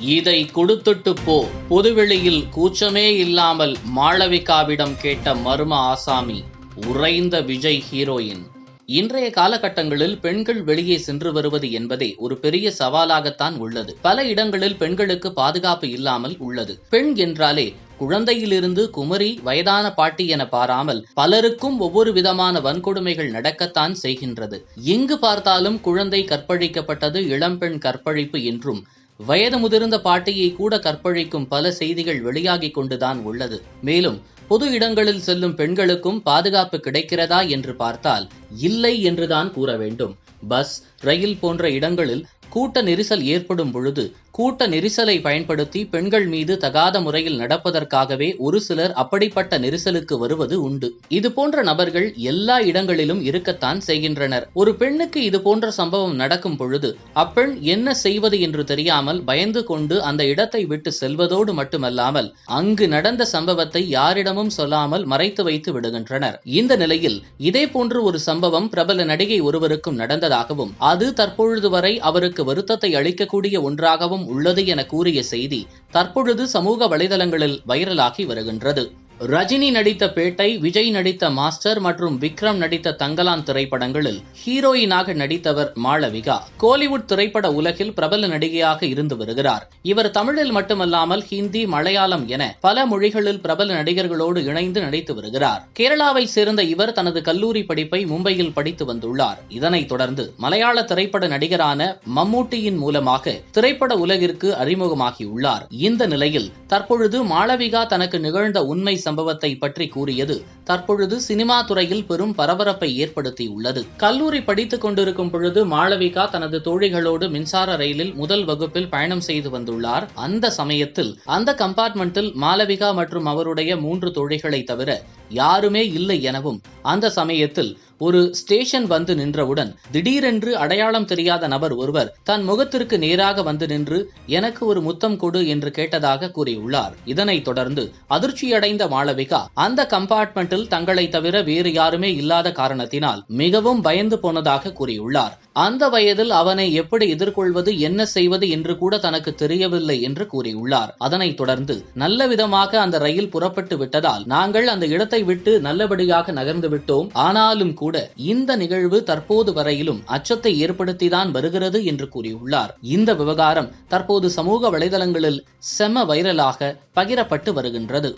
இதை கொடுத்துட்டு போ. பொதுவெளியில் கூச்சமே இல்லாமல் மாளவிகாவிடம் கேட்ட மர்ம ஆசாமி உறைந்த விஜய் ஹீரோயின். இன்றைய காலகட்டங்களில் பெண்கள் வெளியே சென்று வருவது என்பதே ஒரு பெரிய சவாலாகத்தான் உள்ளது. பல இடங்களில் பெண்களுக்கு பாதுகாப்பு இல்லாமல் உள்ளது. பெண் என்றாலே குழந்தையிலிருந்து குமரி வயதான பாட்டி என பாராமல் பலருக்கும் ஒவ்வொரு விதமான வன்கொடுமைகள் நடக்கத்தான் செய்கின்றது. எங்கு பார்த்தாலும் குழந்தை கற்பழிக்கப்பட்டது இளம்பெண் கற்பழிப்பு என்றும் வயது முதிர்ந்த பாட்டியை கூட கற்பழிக்கும் பல செய்திகள் வெளியாகிக் கொண்டுதான் உள்ளது. மேலும் பொது இடங்களில் செல்லும் பெண்களுக்கும் பாதுகாப்பு கிடைக்கிறதா என்று பார்த்தால் இல்லை என்றுதான் கூற வேண்டும். பஸ் ரயில் போன்ற இடங்களில் கூட்ட நெரிசல் ஏற்படும் பொழுது கூட்ட நெரிசலை பயன்படுத்தி பெண்கள் மீது தகாத முறையில் நடப்பதற்காகவே ஒரு சிலர் அப்படிப்பட்ட நெரிசலுக்கு வருவது உண்டு. இது போன்ற நபர்கள் எல்லா இடங்களிலும் இருக்கத்தான் செய்கின்றனர். ஒரு பெண்ணுக்கு இது போன்ற சம்பவம் நடக்கும் பொழுது அப்பெண் என்ன செய்வது என்று தெரியாமல் பயந்து கொண்டு அந்த இடத்தை விட்டு செல்வதோடு மட்டுமல்லாமல் அங்கு நடந்த சம்பவத்தை யாரிடமும் சொல்லாமல் மறைத்து வைத்து விடுகின்றனர். இந்த நிலையில் இதே போன்று ஒரு சம்பவம் பிரபல நடிகை ஒருவருக்கும் நடந்ததாகவும் அது தற்பொழுது வரை அவருக்கு வருத்தத்தை அளிக்கக்கூடிய ஒன்றாகவும் உள்ளது என கூறிய செய்தி தற்பொழுது சமூக வலைதளங்களில் வைரலாகி வருகின்றது. ரஜினி நடித்த பேட்டை விஜய் நடித்த மாஸ்டர் மற்றும் விக்ரம் நடித்த தங்கலான் திரைப்படங்களில் ஹீரோயினாக நடித்தவர் மாளவிகா. கோலிவுட் திரைப்பட உலகில் பிரபல நடிகையாக இருந்து வருகிறார். இவர் தமிழில் மட்டுமல்லாமல் ஹிந்தி மலையாளம் என பல மொழிகளில் பிரபல நடிகர்களோடு இணைந்து நடித்து வருகிறார். கேரளாவை சேர்ந்த இவர் தனது கல்லூரி படிப்பை மும்பையில் படித்து வந்துள்ளார். இதனைத் தொடர்ந்து மலையாள திரைப்பட நடிகரான மம்மூட்டியின் மூலமாக திரைப்பட உலகிற்கு அறிமுகமாகியுள்ளார். இந்த நிலையில் தற்பொழுது மாளவிகா தனக்கு நிகழ்ந்த உண்மை சம்பவத்தை பற்றி கூறியது தற்பொழுது சினிமா துறையில் பெரும் பரபரப்பை ஏற்படுத்தியுள்ளது. கல்லூரி படித்துக் கொண்டிருக்கும் பொழுது மாளவிகா தனது தோழிகளோடு மின்சார ரயிலில் முதல் வகுப்பில் பயணம் செய்து வந்துள்ளார். அந்த சமயத்தில் அந்த கம்பார்ட்மெண்டில் மாளவிகா மற்றும் அவருடைய மூன்று தோழிகளை தவிர யாருமே இல்லை எனவும் அந்த சமயத்தில் ஒரு ஸ்டேஷன் வந்து நின்றவுடன் திடீரென்று அடையாளம் தெரியாத நபர் ஒருவர் தன் முகத்திற்கு நேராக வந்து நின்று எனக்கு ஒரு முத்தம் கொடு என்று கேட்டதாக கூறியுள்ளார். இதனைத் தொடர்ந்து அதிர்ச்சியடைந்த மாளவிகா அந்த கம்பார்ட்மெண்டில் தங்களை தவிர வேறு யாருமே இல்லாத காரணத்தினால் மிகவும் பயந்து போனதாக கூறியுள்ளார். அந்த வயதில் அவனை எப்படி எதிர்கொள்வது என்ன செய்வது என்று கூட தனக்கு தெரியவில்லை என்று கூறியுள்ளார். அதனைத் தொடர்ந்து நல்ல விதமாக அந்த ரயில் புறப்பட்டு விட்டதால் நாங்கள் அந்த இடத்தை விட்டு நல்லபடியாக நகர்ந்து விட்டோம். ஆனாலும் கூட இந்த நிகழ்வு தற்போது வரையிலும் அச்சத்தை ஏற்படுத்திதான் வருகிறது என்று கூறியுள்ளார். இந்த விவகாரம் தற்போது சமூக வலைதளங்களில் செம வைரலாக பகிரப்பட்டு வருகின்றது.